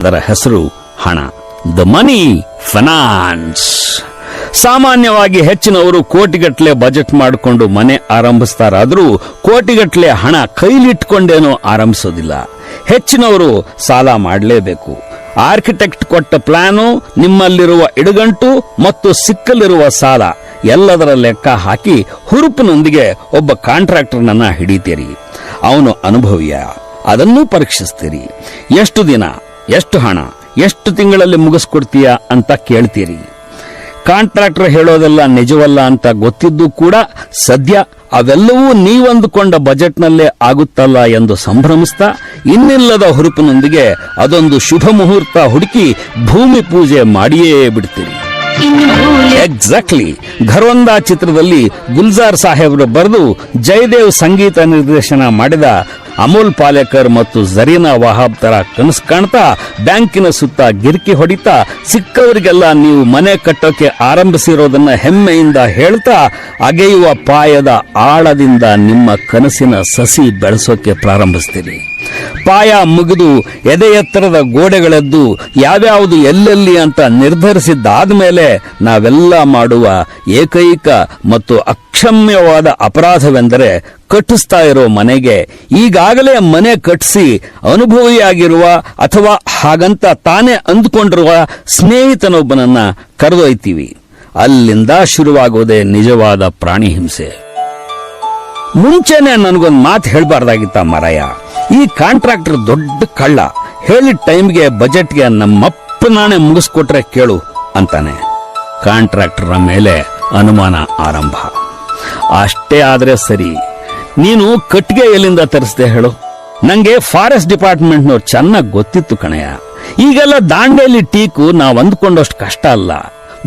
ಅದರ ಹೆಸರು ಹಣ. ದ ಮನಿ ಫೈನಾನ್ಸ್ ಸಾಮಾನ್ಯವಾಗಿ ಹೆಚ್ಚಿನವರು ಕೋಟಿಗಟ್ಟಲೆ ಬಜೆಟ್ ಮಾಡಿಕೊಂಡು ಮನೆ ಆರಂಭಿಸ್ತಾರಾದರೂ ಕೋಟಿಗಟ್ಟಲೆ ಹಣ ಕೈಲಿಟ್ಕೊಂಡೇನೋ ಆರಂಭಿಸೋದಿಲ್ಲ. ಹೆಚ್ಚಿನವರು ಸಾಲ ಮಾಡಲೇಬೇಕು. ಆರ್ಕಿಟೆಕ್ಟ್ ಕೊಟ್ಟ ಪ್ಲಾನು ನಿಮ್ಮಲ್ಲಿರುವ ಇಡುಗಂಟು ಮತ್ತು ಸಿಕ್ಕಲಿರುವ ಸಾಲ. ಎಲ್ಲದರ ಲೆಕ್ಕ ಹಾಕಿ ಹುರುಪಿನೊಂದಿಗೆ ಒಬ್ಬ ಕಾಂಟ್ರಾಕ್ಟರ್ನನ್ನ ಹಿಡಿತೀರಿ. ಅವನು ಅನುಭವಿಯ. ಅದನ್ನೂ ಪರೀಕ್ಷಿಸ್ತೀರಿ. ಎಷ್ಟು ದಿನ? ಎಷ್ಟು ಹಣ ಎಷ್ಟು ತಿಂಗಳಲ್ಲಿ ಮುಗಿಸ್ಕೊಡ್ತೀಯ ಅಂತ ಕೇಳ್ತೀರಿ. ಕಾಂಟ್ರಾಕ್ಟರ್ ಹೇಳೋದೆಲ್ಲ ನಿಜವಲ್ಲ ಅಂತ ಗೊತ್ತಿದ್ದು ಕೂಡ ಸದ್ಯ ಅವೆಲ್ಲವೂ ನೀವಂದುಕೊಂಡ ಬಜೆಟ್ನಲ್ಲೇ ಆಗುತ್ತಲ್ಲ ಎಂದು ಸಂಭ್ರಮಿಸ್ತಾ ಇನ್ನಿಲ್ಲದ ಹುರುಪಿನೊಂದಿಗೆ ಅದೊಂದು ಶುಭ ಮುಹೂರ್ತ ಹುಡುಕಿ ಭೂಮಿ ಪೂಜೆ ಮಾಡಿಯೇ ಬಿಡ್ತೀರಿ. ಎಕ್ಸಾಕ್ಟ್ಲಿ ಘರ್ವಂದ ಚಿತ್ರದಲ್ಲಿ ಗುಲ್ಜಾರ್ ಸಾಹೇಬ್ರು ಬರೆದು ಜಯದೇವ್ ಸಂಗೀತ ನಿರ್ದೇಶನ ಮಾಡಿದ ಅಮೋಲ್ ಪಾಲೇಕರ್ ಮತ್ತು ಜರೀನಾ ವಹಾಬ್ ತರ ಕನಸು ಕಾಣ್ತಾ ಬ್ಯಾಂಕಿನ ಸುತ್ತ ಗಿರ್ಕಿ ಹೊಡಿತಾ ಸಿಕ್ಕವರಿಗೆಲ್ಲ ನೀವು ಮನೆ ಕಟ್ಟೋಕೆ ಆರಂಭಿಸಿರೋದನ್ನ ಹೆಮ್ಮೆಯಿಂದ ಹೇಳ್ತಾ ಅಗೆಯುವ ಪಾಯದ ಆಳದಿಂದ ನಿಮ್ಮ ಕನಸಿನ ಸಸಿ ಬೆಳೆಸೋಕೆ ಪ್ರಾರಂಭಿಸ್ತೀರಿ ಪಾಯ ಮುಗಿದು ಎದೆ ಎತ್ತರದ ಗೋಡೆಗಳೆದ್ದು ಯಾವ್ಯಾವುದು ಎಲ್ಲೆಲ್ಲಿ ಅಂತ ನಿರ್ಧರಿಸಿದ್ದಾದ ಮೇಲೆ ನಾವೆಲ್ಲ ಮಾಡುವ ಏಕೈಕ ಮತ್ತು ಅಕ್ಷಮ್ಯವಾದ ಅಪರಾಧವೆಂದರೆ ಕಟ್ಟಿಸ್ತಾ ಇರೋ ಮನೆಗೆ ಈಗಾಗಲೇ ಮನೆ ಕಟ್ಟಿಸಿ ಅನುಭವಿಯಾಗಿರುವ ಅಥವಾ ಹಾಗಂತ ತಾನೇ ಅಂದುಕೊಂಡಿರುವ ಸ್ನೇಹಿತನೊಬ್ಬನನ್ನ ಕರೆದೊಯ್ತೀವಿ. ಅಲ್ಲಿಂದ ಶುರುವಾಗೋದೇ ನಿಜವಾದ ಪ್ರಾಣಿ ಹಿಂಸೆ. ಮುಂಚೆನೆ ನನಗೊಂದು ಮಾತು ಹೇಳಬಾರ್ದಾಗಿತ್ತ ಮರಯ್ಯ ಈ ಕಾಂಟ್ರಾಕ್ಟರ್ ದೊಡ್ಡ ಕಳ್ಳ. ಹೇಳಿದ ಟೈಮ್ಗೆ ಬಜೆಟ್ಗೆ ನಮ್ಮಪ್ಪನಾಣೆ ಮುಗಿಸ್ಕೊಟ್ರೆ ಕೇಳು ಅಂತಾನೆ. ಕಾಂಟ್ರಾಕ್ಟರ್ನ ಮೇಲೆ ಅನುಮಾನ ಆರಂಭ. ಅಷ್ಟೇ ಆದ್ರೆ ಸರಿ. ನೀನು ಕಟ್ಟಿಗೆ ಎಲ್ಲಿಂದ ತರಿಸ್ದೆ ಹೇಳು? ನಂಗೆ ಫಾರೆಸ್ಟ್ ಡಿಪಾರ್ಟ್ಮೆಂಟ್ನವ್ರು ಚೆನ್ನಾಗಿ ಗೊತ್ತಿತ್ತು ಕಣಯ್ಯ. ಈಗೆಲ್ಲ ದಾಂಡೇಲಿ ಟೀಕು ನಾವ್ ಅಂದ್ಕೊಂಡಷ್ಟು ಕಷ್ಟ ಅಲ್ಲ.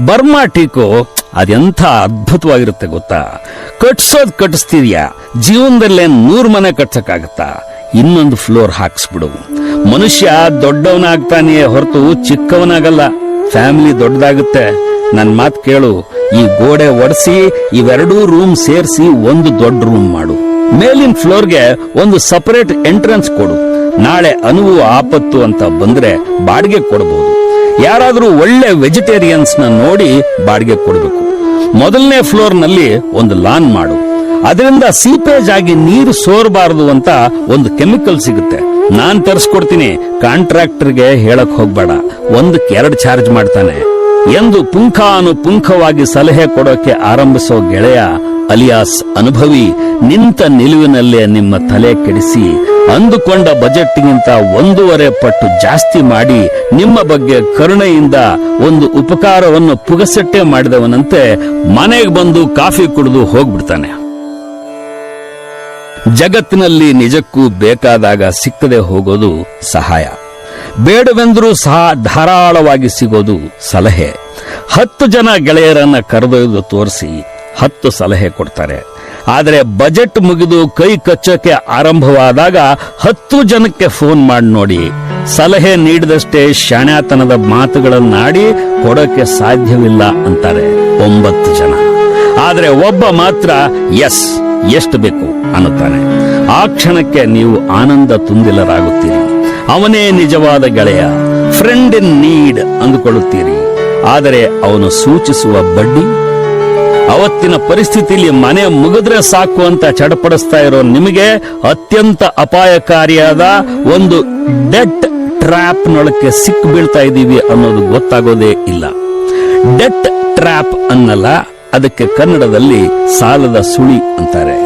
ಬರ್ಮಾ ಟೀಕು ಅದೆಂಥ ಅದ್ಭುತವಾಗಿರುತ್ತೆ ಗೊತ್ತಾ? ಕಟ್ಸೋದ್ ಕಟ್ಟಿಸ್ತೀರ್ಯಾ ಜೀವನದಲ್ಲೇ ನೂರ್ ಮನೆ ಕಟ್ಸಕ್ಕಾಗತ್ತಾ? ಇನ್ನೊಂದು ಫ್ಲೋರ್ ಹಾಕ್ಸ್ಬಿಡು. ಮನುಷ್ಯ ದೊಡ್ಡವನಾಗ್ತಾನೆಯೇ ಹೊರತು ಚಿಕ್ಕವನಾಗಲ್ಲ. ಫ್ಯಾಮಿಲಿ ದೊಡ್ಡದಾಗುತ್ತೆ. ನನ್ ಮಾತು ಕೇಳು. ಈ ಗೋಡೆ ಒಡಿಸಿ ಇವೆರಡೂ ರೂಮ್ ಸೇರಿಸಿ ಒಂದು ದೊಡ್ಡ ರೂಮ್ ಮಾಡು. ಮೇಲಿನ ಫ್ಲೋರ್ಗೆ ಒಂದು ಸಪರೇಟ್ ಎಂಟ್ರೆನ್ಸ್ ಕೊಡು. ನಾಳೆ ಅನುವು ಆಪತ್ತು ಅಂತ ಬಂದ್ರೆ ಬಾಡಿಗೆ ಕೊಡಬಹುದು ಯಾರಾದರೂ ಒಳ್ಳೆ ವೆಜಿಟೇರಿಯನ್ಸ್ನ ನೋಡಿ ಬಾಡಿಗೆ ಕೊಡಬೇಕು. ಮೊದಲನೇ ಫ್ಲೋರ್ನಲ್ಲಿ ಒಂದು ಲಾನ್ ಮಾಡು. ಅದರಿಂದ ಸೀಪೇಜ್ ಆಗಿ ನೀರು ಸೋರಬಾರದು ಅಂತ ಒಂದು ಕೆಮಿಕಲ್ ಸಿಗುತ್ತೆ. ನಾನ್ ತರಿಸ್ಕೊಡ್ತೀನಿ. ಕಾಂಟ್ರಾಕ್ಟರ್ಗೆ ಹೇಳಕ್ ಹೋಗ್ಬೇಡ. ಒಂದಕ್ಕೆ ಎರಡು ಚಾರ್ಜ್ ಮಾಡ್ತಾನೆ. ಎಂದು ಪುಂಖಾನುಪುಂಖವಾಗಿ ಸಲಹೆ ಕೊಡೋಕೆ ಆರಂಭಿಸೋ ಗೆಳೆಯ ಅಲಿಯಾಸ್ ಅನುಭವಿ, ನಿಂತ ನಿಲುವಿನಲ್ಲೇ ನಿಮ್ಮ ತಲೆ ಕೆಡಿಸಿ, ಅಂದುಕೊಂಡ ಬಜೆಟ್ಗಿಂತ ಒಂದೂವರೆ ಪಟ್ಟು ಜಾಸ್ತಿ ಮಾಡಿ, ನಿಮ್ಮ ಬಗ್ಗೆ ಕರುಣೆಯಿಂದ ಒಂದು ಉಪಕಾರವನ್ನು ಪುಗಸಟ್ಟೆ ಮಾಡಿದವನಂತೆ ಮನೆಗೆ ಬಂದು ಕಾಫಿ ಕುಡಿದು ಹೋಗ್ಬಿಡ್ತಾನೆ. ಜಗತ್ತಿನಲ್ಲಿ ನಿಜಕ್ಕೂ ಬೇಕಾದಾಗ ಸಿಕ್ಕದೆ ಹೋಗೋದು ಸಹಾಯ. ಬೇಡವೆಂದರೂ ಸಹ ಧಾರಾಳವಾಗಿ ಸಿಗೋದು ಸಲಹೆ. ಹತ್ತು ಜನ ಗೆಳೆಯರನ್ನ ಕರೆದೊಯ್ದು ತೋರಿಸಿ ಹತ್ತು ಸಲಹೆ ಕೊಡ್ತಾರೆ. ಆದರೆ ಬಜೆಟ್ ಮುಗಿದು ಕೈ ಕಚ್ಚೋಕೆ ಆರಂಭವಾದಾಗ ಹತ್ತು ಜನಕ್ಕೆ ಫೋನ್ ಮಾಡಿ ನೋಡಿ. ಸಲಹೆ ನೀಡಿದಷ್ಟೇ ಶಾಣ್ಯಾತನದ ಮಾತುಗಳನ್ನಾಡಿ ಕೊಡೋಕೆ ಸಾಧ್ಯವಿಲ್ಲ ಅಂತಾರೆ ಒಂಬತ್ತು ಜನ. ಆದರೆ ಒಬ್ಬ ಮಾತ್ರ ಎಸ್, ಎಷ್ಟು ಬೇಕು? ಅನ್ನುತ್ತಾನೆ. ಆ ಕ್ಷಣಕ್ಕೆ ನೀವು ಆನಂದ ತುಂದಿಲರಾಗುತ್ತೀರಿ ಅವನೇ ನಿಜವಾದ ಗೆಳೆಯ. ಫ್ರೆಂಡ್ ಇನ್ ನೀಡ್ ಅಂದುಕೊಳ್ಳುತ್ತೀರಿ. ಆದರೆ ಅವನು ಸೂಚಿಸುವ ಬಡ್ಡಿ ಅವತ್ತಿನ ಪರಿಸ್ಥಿತಿಯಲ್ಲಿ ಮನೆ ಮುಗಿದ್ರೆ ಸಾಕು ಅಂತ ಚಡಪಡಿಸ್ತಾ ಇರೋ ನಿಮಗೆ ಅತ್ಯಂತ ಅಪಾಯಕಾರಿಯಾದ ಒಂದು ಡೆಟ್ ಟ್ರ್ಯಾಪ್ ನೊಳಕ್ಕೆ ಸಿಕ್ ಬೀಳ್ತಾ ಇದ್ದೀವಿ ಅನ್ನೋದು ಗೊತ್ತಾಗೋದೇ ಇಲ್ಲ. ಡೆಟ್ ಟ್ರ್ಯಾಪ್ ಅನ್ನಲ್ಲ, ಅದಕ್ಕೆ ಕನ್ನಡದಲ್ಲಿ ಸಾಲದ ಸುಳಿ ಅಂತಾರೆ.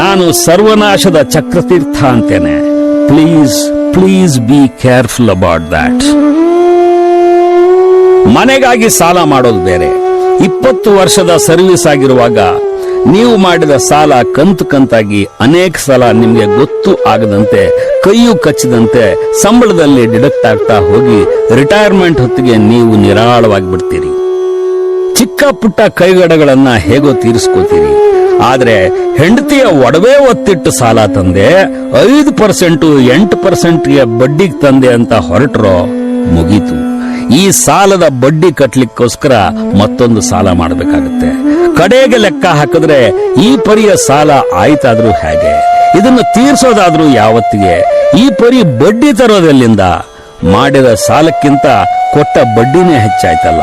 ನಾನು ಸರ್ವನಾಶದ ಚಕ್ರತೀರ್ಥ ಅಂತೇನೆ. Please please be careful about that. ಮನೆಗಾಗಿ ಸಾಲ ಮಾಡೋದು ಬೇರೆ. ಇಪ್ಪತ್ತು ವರ್ಷದ ಸರ್ವಿಸ್ ಆಗಿರುವಾಗ ನೀವು ಮಾಡಿದ ಸಾಲ ಕಂತು ಕಂತಾಗಿ ಅನೇಕ ಸಲ ನಿಮಗೆ ಗೊತ್ತು ಆಗದಂತೆ, ಕೈಯು ಕಚ್ಚಿದಂತೆ ಸಂಬಳದಲ್ಲಿ ಡಿಡಕ್ಟ್ ಆಗ್ತಾ ಹೋಗಿ ರಿಟೈರ್ಮೆಂಟ್ ಹೊತ್ತಿಗೆ ನೀವು ನಿರಾಳವಾಗಿ ಬಿಡ್ತೀರಿ ಚಿಕ್ಕ ಪುಟ್ಟ ಕೈಗಡಗಳನ್ನ ಹೇಗೋ ತೀರಿಸ್ಕೋತೀರಿ ಆದ್ರೆ ಹೆಂಡತಿಯ ಒಡವೆ ಒತ್ತಿಟ್ಟು ಸಾಲ ತಂದೆ, ಐದು ಪರ್ಸೆಂಟು ಎಂಟು ಪರ್ಸೆಂಟ್ಗೆ ಬಡ್ಡಿಗೆ ತಂದೆ ಅಂತ ಹೊರಟ್ರೋ ಮುಗೀತು. ಈ ಸಾಲದ ಬಡ್ಡಿ ಕಟ್ಟಲಿಕ್ಕೋಸ್ಕರ ಮತ್ತೊಂದು ಸಾಲ ಮಾಡಬೇಕಾಗುತ್ತೆ. ಕಡೆಗೆ ಲೆಕ್ಕ ಹಾಕಿದ್ರೆ ಈ ಪರಿಯ ಸಾಲ ಆಯ್ತಾದ್ರೂ ಹೇಗೆ? ಇದನ್ನು ತೀರ್ಸೋದಾದ್ರೂ ಯಾವತ್ತಿಗೆ? ಈ ಪರಿ ಬಡ್ಡಿ ತರೋದೆಲ್ಲಿಂದ? ಮಾಡಿದ ಸಾಲಕ್ಕಿಂತ ಕೊಟ್ಟ ಬಡ್ಡಿನೇ ಹೆಚ್ಚಾಯ್ತಲ್ಲ.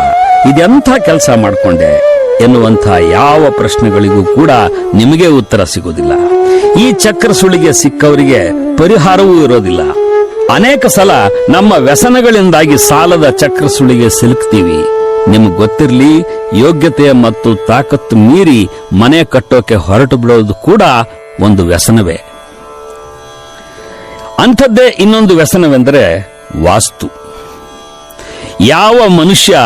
ಇದೆಂಥ ಕೆಲಸ ಮಾಡ್ಕೊಂಡೆ? ಎನ್ನುವಂಥ ಯಾವ ಪ್ರಶ್ನೆಗಳಿಗೂ ಕೂಡ ನಿಮಗೆ ಉತ್ತರ ಸಿಗೋದಿಲ್ಲ ಈ ಚಕ್ರ ಸುಳಿಗೆ ಸಿಕ್ಕವರಿಗೆ ಪರಿಹಾರವೂ ಇರೋದಿಲ್ಲ. ಅನೇಕ ಸಲ ನಮ್ಮ ವ್ಯಸನಗಳಿಂದಾಗಿ ಸಾಲದ ಚಕ್ರ ಸುಳಿಗೆ ಸಿಲುಕ್ತೀವಿ. ನಿಮ್ಗೆ ಗೊತ್ತಿರ್ಲಿ, ಯೋಗ್ಯತೆ ಮತ್ತು ತಾಕತ್ತು ಮೀರಿ ಮನೆ ಕಟ್ಟೋಕೆ ಹೊರಟು ಬಿಡೋದು ಕೂಡ ಒಂದು ವ್ಯಸನವೇ. ಅಂಥದ್ದೇ ಇನ್ನೊಂದು ವ್ಯಸನವೆಂದರೆ ವಾಸ್ತು. ಯಾವ ಮನುಷ್ಯ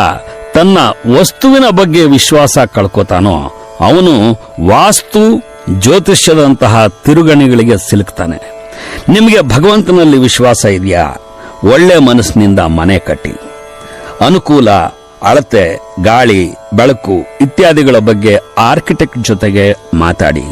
ತನ್ನ ವಸ್ತುವಿನ ಬಗ್ಗೆ ವಿಶ್ವಾಸ ಕಳ್ಕೋತಾನೋ, ಅವನು ವಾಸ್ತು ಜ್ಯೋತಿಷ್ಯದಂತಹ ತಿರುಗಣಿಗಳಿಗೆ ಸಿಲುಕ್ತಾನೆ. ನಿಮಗೆ ಭಗವಂತನಲ್ಲಿ ವಿಶ್ವಾಸ ಇದೆಯಾ? ಒಳ್ಳೆ ಮನಸ್ಸಿನಿಂದ ಮನೆ ಕಟ್ಟಿ. ಅನುಕೂಲ, ಅಳತೆ, ಗಾಳಿ, ಬೆಳಕು ಇತ್ಯಾದಿಗಳ ಬಗ್ಗೆ ಆರ್ಕಿಟೆಕ್ಟ್ ಜೊತೆಗೆ ಮಾತಾಡಿ.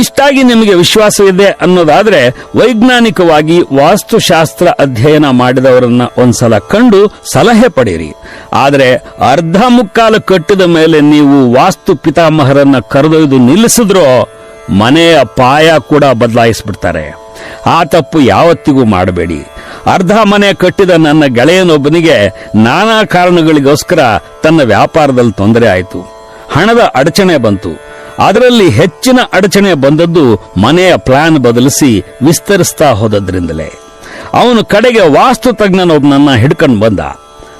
ಇಷ್ಟಾಗಿ ನಿಮಗೆ ವಿಶ್ವಾಸವಿದೆ ಅನ್ನೋದಾದ್ರೆ ವೈಜ್ಞಾನಿಕವಾಗಿ ವಾಸ್ತುಶಾಸ್ತ್ರ ಅಧ್ಯಯನ ಮಾಡಿದವರನ್ನ ಒಂದ್ಸಲ ಕಂಡು ಸಲಹೆ ಪಡೆಯಿರಿ ಆದರೆ ಅರ್ಧ ಮುಕ್ಕಾಲು ಕಟ್ಟಿದ ಮೇಲೆ ನೀವು ವಾಸ್ತು ಪಿತಾಮಹರನ್ನ ಕರೆದೊಯ್ದು ನಿಲ್ಲಿಸಿದ್ರೋ ಮನೆಯ ಪಾಯ ಕೂಡ ಬದಲಾಯಿಸ್ಬಿಡ್ತಾರೆ. ಆ ತಪ್ಪು ಯಾವತ್ತಿಗೂ ಮಾಡಬೇಡಿ. ಅರ್ಧ ಮನೆ ಕಟ್ಟಿದ ನನ್ನ ಗೆಳೆಯನೊಬ್ಬನಿಗೆ ನಾನಾ ಕಾರಣಗಳಿಗೋಸ್ಕರ ತನ್ನ ವ್ಯಾಪಾರದಲ್ಲಿ ತೊಂದರೆ ಆಯಿತು. ಹಣದ ಅಡಚಣೆ ಬಂತು. ಅದರಲ್ಲಿ ಹೆಚ್ಚಿನ ಅಡಚಣೆ ಬಂದದ್ದು ಮನೆಯ ಪ್ಲಾನ್ ಬದಲಿಸಿ ವಿಸ್ತರಿಸ್ತಾ ಹೋದದ್ರಿಂದಲೇ. ಅವನು ಕಡೆಗೆ ವಾಸ್ತು ತಜ್ಞನೊಬ್ಬನನ್ನ ಹಿಡ್ಕೊಂಡು ಬಂದ.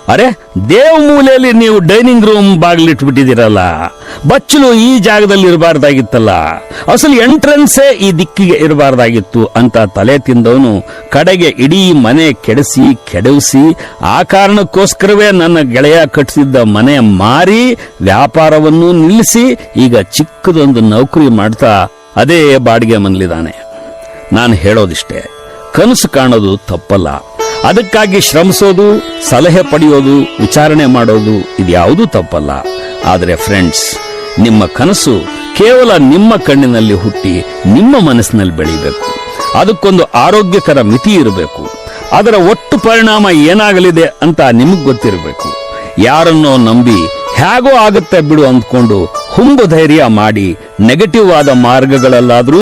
ಅರೆ, ದೇವ್ ಮೂಲೆಯಲ್ಲಿ ನೀವು ಡೈನಿಂಗ್ ರೂಮ್ ಬಾಗಿಲಿಟ್ಬಿಟ್ಟಿದ್ದೀರಲ್ಲ, ಬಚ್ಚಲು ಈ ಜಾಗದಲ್ಲಿ ಇರಬಾರ್ದಾಗಿತ್ತಲ್ಲ, ಅಸಲು ಎಂಟ್ರೆನ್ಸೇ ಈ ದಿಕ್ಕಿಗೆ ಇರಬಾರ್ದಾಗಿತ್ತು ಅಂತ ತಲೆ ತಿಂದವನು ಕಡೆಗೆ ಇಡೀ ಮನೆ ಕೆಡಿಸಿ, ಕೆಡವಿಸಿ, ಆ ಕಾರಣಕ್ಕೋಸ್ಕರವೇ ನನ್ನ ಗೆಳೆಯ ಕಟ್ಟಿಸಿದ್ದ ಮನೆ ಮಾರಿ, ವ್ಯಾಪಾರವನ್ನು ನಿಲ್ಲಿಸಿ, ಈಗ ಚಿಕ್ಕದೊಂದು ನೌಕರಿ ಮಾಡ್ತಾ ಅದೇ ಬಾಡಿಗೆ ಮನಲಿದ್ದಾನೆ ನಾನು ಹೇಳೋದಿಷ್ಟೇ, ಕನಸು ಕಾಣೋದು ತಪ್ಪಲ್ಲ. ಅದಕ್ಕಾಗಿ ಶ್ರಮಿಸೋದು, ಸಲಹೆ ಪಡೆಯೋದು, ವಿಚಾರಣೆ ಮಾಡೋದು ಇದ್ಯಾವುದೂ ತಪ್ಪಲ್ಲ. ಆದರೆ ಫ್ರೆಂಡ್ಸ್ ನಿಮ್ಮ ಕನಸು ಕೇವಲ ನಿಮ್ಮ ಕಣ್ಣಿನಲ್ಲಿ ಹುಟ್ಟಿ ನಿಮ್ಮ ಮನಸ್ಸಿನಲ್ಲಿ ಬೆಳೀಬೇಕು. ಅದಕ್ಕೊಂದು ಆರೋಗ್ಯಕರ ಮಿತಿ ಇರಬೇಕು. ಅದರ ಒಟ್ಟು ಪರಿಣಾಮ ಏನಾಗಲಿದೆ ಅಂತ ನಿಮಗೆ ಗೊತ್ತಿರಬೇಕು. ಯಾರನ್ನೋ ನಂಬಿ ಹೇಗೋ ಆಗುತ್ತೆ ಬಿಡು ಅಂದ್ಕೊಂಡು, ಹುಂಬು ಧೈರ್ಯ ಮಾಡಿ ನೆಗೆಟಿವ್ ಆದ ಮಾರ್ಗಗಳಲ್ಲಾದ್ರೂ